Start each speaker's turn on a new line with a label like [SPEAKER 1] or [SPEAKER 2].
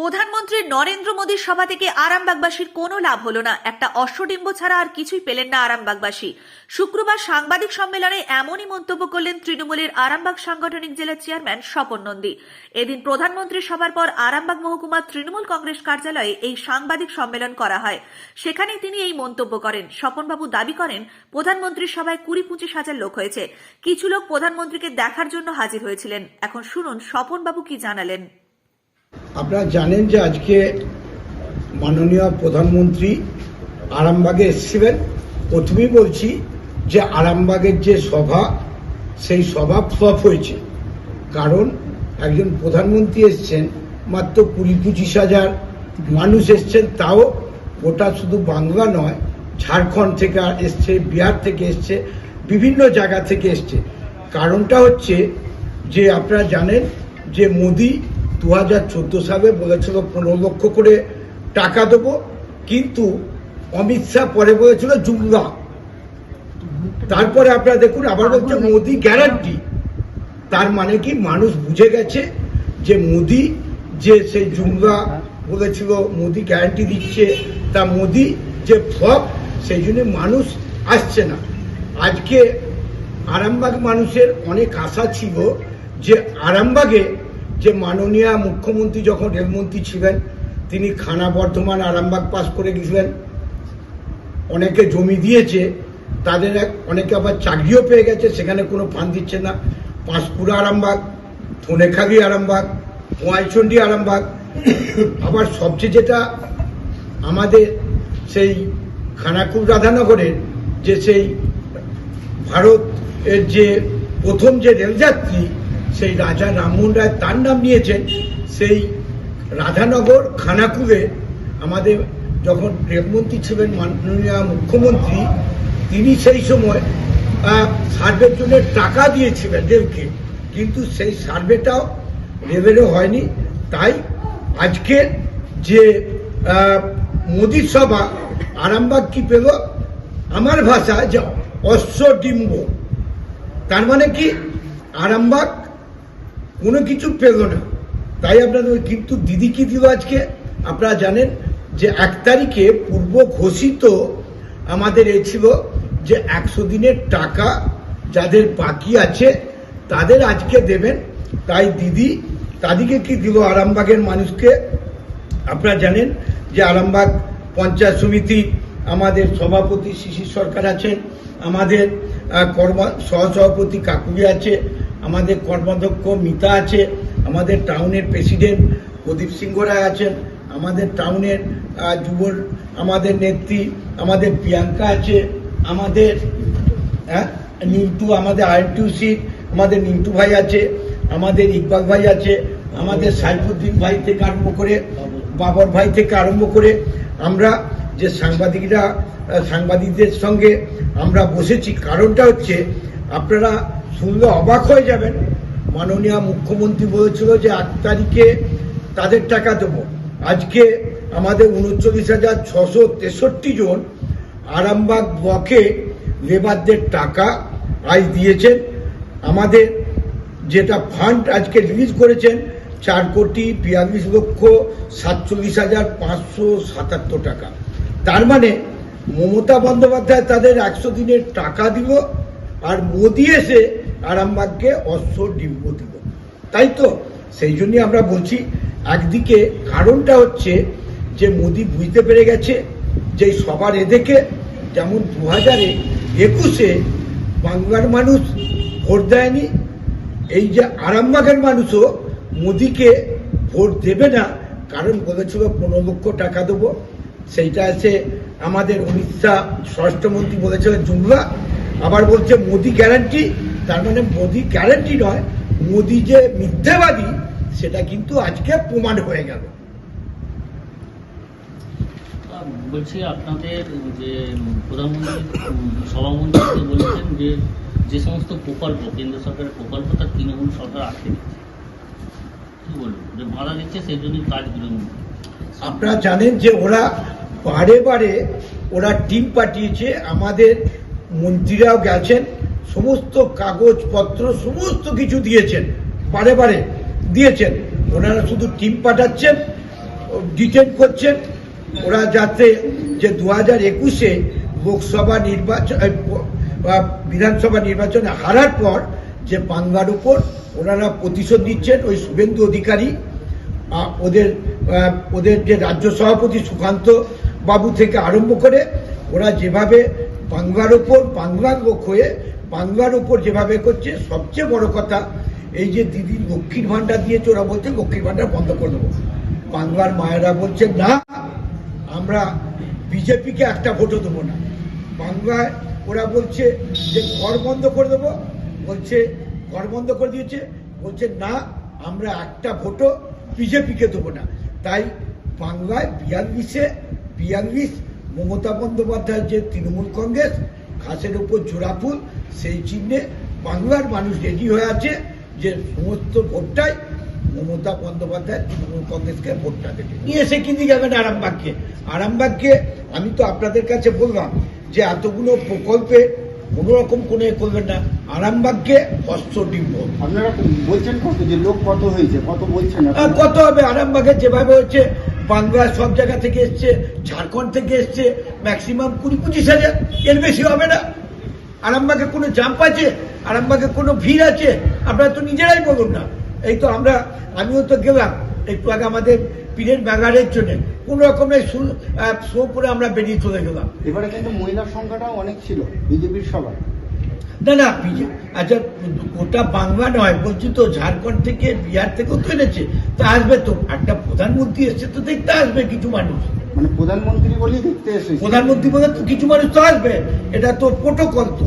[SPEAKER 1] প্রধানমন্ত্রী নরেন্দ্র মোদীর সভা থেকে আরামবাগবাসীর কোনো লাভ হলো না। একটা অশ্বডিম্ব ছাড়া আর কিছুই পেলেন না আরামবাগবাসী। শুক্রবার সাংবাদিক সম্মেলনে এমনই মন্তব্য করলেন তৃণমূলের আরামবাগ সাংগঠনিক জেলার চেয়ারম্যান স্বপন নন্দী। এদিন প্রধানমন্ত্রী সভার পর আরামবাগ মহকুমা তৃণমূল কংগ্রেস কার্যালয়ে এই সাংবাদিক সম্মেলন করা হয়। সেখানে তিনি এই মন্তব্য করেন। স্বপনবাবু দাবি করেন প্রধানমন্ত্রীর সভায় কুড়ি পঁচিশ হাজার লোক হয়েছে। কিছু লোক প্রধানমন্ত্রীকে দেখার জন্য হাজির হয়েছিলেন। এখন শুনুন স্বপনবাবু কি জানালেন।
[SPEAKER 2] আপনারা জানেন যে আজকে মাননীয় প্রধানমন্ত্রী আরামবাগে এসেছিলেন। প্রথমেই বলছি যে আরামবাগের যে সভা, সেই সভা ফ্লপ হয়েছে। কারণ একজন প্রধানমন্ত্রী এসছেন, মাত্র কুড়ি পঁচিশ হাজার মানুষ এসছেন, তাও গোটা শুধু বাংলা নয়, ঝাড়খণ্ড থেকে এসছে, বিহার থেকে এসছে, বিভিন্ন জায়গা থেকে এসছে। কারণটা হচ্ছে যে আপনারা জানেন যে মোদি দু হাজার চোদ্দ সালে বলেছিল পনেরো লক্ষ করে টাকা দেবো, কিন্তু অমিত শাহ পরে বলেছিল জুমলা। তারপরে আপনারা দেখুন, আবার বলছে মোদি গ্যারান্টি। তার মানে কি, মানুষ বুঝে গেছে যে মোদি যে সেই জুমলা বলেছিল, মোদি গ্যারান্টি দিচ্ছে, তা মোদি যে ফ্লপ, সেই জন্য মানুষ আসছে না। আজকে আরামবাগ মানুষের অনেক আশা ছিল যে আরামবাগে যে মাননীয় মুখ্যমন্ত্রী যখন রেলমন্ত্রী ছিলেন, তিনি খানা বর্ধমান আরামবাগ পাস করে গেছিলেন। অনেকে জমি দিয়েছে, তাদের অনেকে আবার চাকরিও পেয়ে গেছে, সেখানে কোনো ফান দিচ্ছে না। পাঁশকুড়া আরামবাগ, ধনেখালি আরামবাগ পোয়াইচন্ডী আরামবাগ। আবার সবচেয়ে যেটা আমাদের সেই খানাকুল রাধানগরের যে সেই ভারত এর যে প্রথম যে রেলযাত্রী সেই রাজা রামমোহন রায় তার নাম নিয়েছেন। সেই রাধানগর, খানাকুলে আমাদের যখন রেলমন্ত্রী ছিলেন মাননীয় মুখ্যমন্ত্রী, তিনি সেই সময় সার্ভের জন্য টাকা দিয়েছিলেন রেলকে। কিন্তু সেই সার্ভেটাও রেলেরও হয়নি। তাই আজকে যে মোদির সভা আরামবাগ কি পেল? আমার ভাষা যে অশ্বডিম্ব তার মানে কি? আরামবাগ কোনো কিছু পেল না। তাই আপনাদের কিন্তু দিদি কি দিল আজকে। আপনারা জানেন যে এক তারিখে পূর্ব ঘোষিত আমাদের এ ছিল যে একশো দিনের টাকা যাদের বাকি আছে, তাদের আজকে দেবেন। তাই দিদি তাদিকে কি দিল? আরামবাগের মানুষকে। আপনারা জানেন যে আরামবাগ পঞ্চায়েত সমিতি আমাদের সভাপতি শিশির সরকার আছেন, আমাদের কর্মা, সহসভাপতি কাকুরি আছে আমাদের কর্মাধ্যক্ষ মিতা আছে, আমাদের টাউনের প্রেসিডেন্ট প্রদীপ সিংহ রায় আছেন, আমাদের টাউনের যুব আমাদের নেত্রী, আমাদের প্রিয়াঙ্কা আছে, আমাদের হ্যাঁ নিন্টু, আমাদের আইএনটিউসি আমাদের নিন্টু ভাই আছে, আমাদের ইকবাল ভাই আছে, আমাদের সাইফুদ্দিন ভাই থেকে আরম্ভ করে, বাবর ভাই থেকে আরম্ভ করে, আমরা যে সাংবাদিকরা সাংবাদিকদের সঙ্গে আমরা বসেছি, কারণটা হচ্ছে আপনারা শুনলে অবাক হয়ে যাবেন। মাননীয় মুখ্যমন্ত্রী বলেছিল যে আট তারিখে তাদের টাকা দেবো। আজকে আমাদের উনচল্লিশ হাজার ছশো তেষট্টি জন আরামবাগ ব্লকে লেবারদের টাকা আজ দিয়েছেন। আমাদের যেটা ফান্ড আজকে রিলিজ করেছেন, চার কোটি বিয়াল্লিশ লক্ষ সাতচল্লিশ হাজার পাঁচশো সাতাত্তর টাকা। তার মানে মমতা বন্দ্যোপাধ্যায় তাদের একশো দিনের টাকা দিল আর মোদি এসে আরামবাগকে অশ্ব ডিম্ব দিল তাই তো, সেই জন্যই আমরা বলছি, একদিকে কারণটা হচ্ছে যে মোদি বুঝতে পেরে গেছে যে সবার এদিকে যেমন দু হাজারে একুশে বাংলার মানুষ ভোট দেয়নি, এই যে আরামবাগের মানুষও মোদিকে ভোট দেবে না, কারণ বলেছিল পনেরো লক্ষ টাকা দেবো। সেইটা আছে আমাদের শাহ স্বরাষ্ট্রমন্ত্রী বলেছিলেন, জুমলা আবার বলছে, মোদি গ্যারান্টি তার মানে মোদি গ্যারান্টি নয় মোদি যে মিথ্যাবাদী সেটা কিন্তু আজকে প্রমাণ হয়ে গেল।
[SPEAKER 3] বলছি আপনাদের যে প্রধানমন্ত্রী সভামন্ত্রী বলেছেন যে যে সমস্ত প্রকল্প কেন্দ্র সরকারের প্রকল্প তার তৃণমূল সরকার আটকে দিচ্ছে। কি বলব? যে ভাড়া দিচ্ছে সেই জন্যই কাজ
[SPEAKER 2] আপনারা জানেন যে ওরা বারে বারে ওরা টিম পাঠিয়েছে আমাদের মন্ত্রীরাও গেছেন সমস্ত কাগজপত্র, সমস্ত কিছু দিয়েছেন। বারে বারে দিয়েছেন। ওনারা শুধু টিম পাঠাচ্ছেন, ডিটেন করছেন। ওরা যাতে যে দু হাজার একুশে লোকসভা নির্বাচন বিধানসভা নির্বাচনে হারার পর যে বাংলার উপর ওনারা প্রতিশোধ নিচ্ছেন ওই শুভেন্দু অধিকারী ওদের ওদের যে রাজ্য সভাপতি সুকান্ত বাবু থেকে আরম্ভ করে ওরা যেভাবে বাংলার উপর বাংলার লোক হয়ে বাংলার উপর যেভাবে করছে, সবচেয়ে বড় কথা, এই যে দিদি লক্ষ্মীর ভাণ্ডার দিয়েছে, ওরা বলছে লক্ষ্মীর ভাণ্ডার বন্ধ করে দেবো। বাংলার মায়েরা বলছে, না, আমরা বিজেপিকে একটা ভোটও দেবো না। বাংলায় ওরা বলছে যে, ঘর বন্ধ করে দেবো। বলছে, ঘর বন্ধ করে দিয়েছে। বলছে, না, আমরা একটা ভোটও বিজেপিকে দেবো না। তাই বাংলায় বিয়াল্লিশে, বিয়াল্লিশ মমতা বন্দ্যোপাধ্যায়ের যে তৃণমূল কংগ্রেস, ঘাসের উপর জোড়াফুল সেই চিহ্নে বাংলার মানুষ রেডি হয়ে আছে যে সমস্ত ভোটটাই মমতা বন্দ্যোপাধ্যায় তৃণমূল কংগ্রেসকে ভোটটা দেবে। নিয়ে এসে কিনে যাবেন আরামবাগকে। আরামবাগকে আমি তো আপনাদের কাছে বললাম যে এতগুলো প্রকল্পে কোনো রকম কোনো এ করবেন না। আরামবাগকে হস্ত ডিম্ব।
[SPEAKER 4] আপনারা বলছেন কত যে লোক কত হয়েছে? কত বলছেন
[SPEAKER 2] কত হবে? আরামবাগে যেভাবে হচ্ছে বাংলা সব জায়গা থেকে এসছে ঝাড়খণ্ড থেকে এসছে ম্যাক্সিমাম কুড়ি পঁচিশ হাজার। এর বেশি হবে না। আরামবাগে কোনো জাম্প আছে? আরামবাগে কোনো ভিড় আছে? আপনারা তো নিজেরাই বলুন না। এই তো আমরা আমিও তো গেলাম। একটু আগে আমাদের পীরের ব্যাগারের জন্য। কোনো রকমের শো করে আমরা বেরিয়ে চলে গেলাম।
[SPEAKER 4] এবারে কিন্তু মহিলার সংখ্যাটাও অনেক ছিল বিজেপির সভায়
[SPEAKER 2] না না আচ্ছা গোটা বাংলা নয় বলছি তো ঝাড়খণ্ড থেকে বিহার থেকেও তো এনেছে। তা আসবে তো। একটা প্রধানমন্ত্রী এসছে তো দেখতে আসবে কিছু মানুষ।
[SPEAKER 4] মানে প্রধানমন্ত্রী বলেই দেখতে এসেছে।
[SPEAKER 2] প্রধানমন্ত্রী বলে তো কিছু মানুষ তো আসবে। এটা তো প্রোটোকল তো।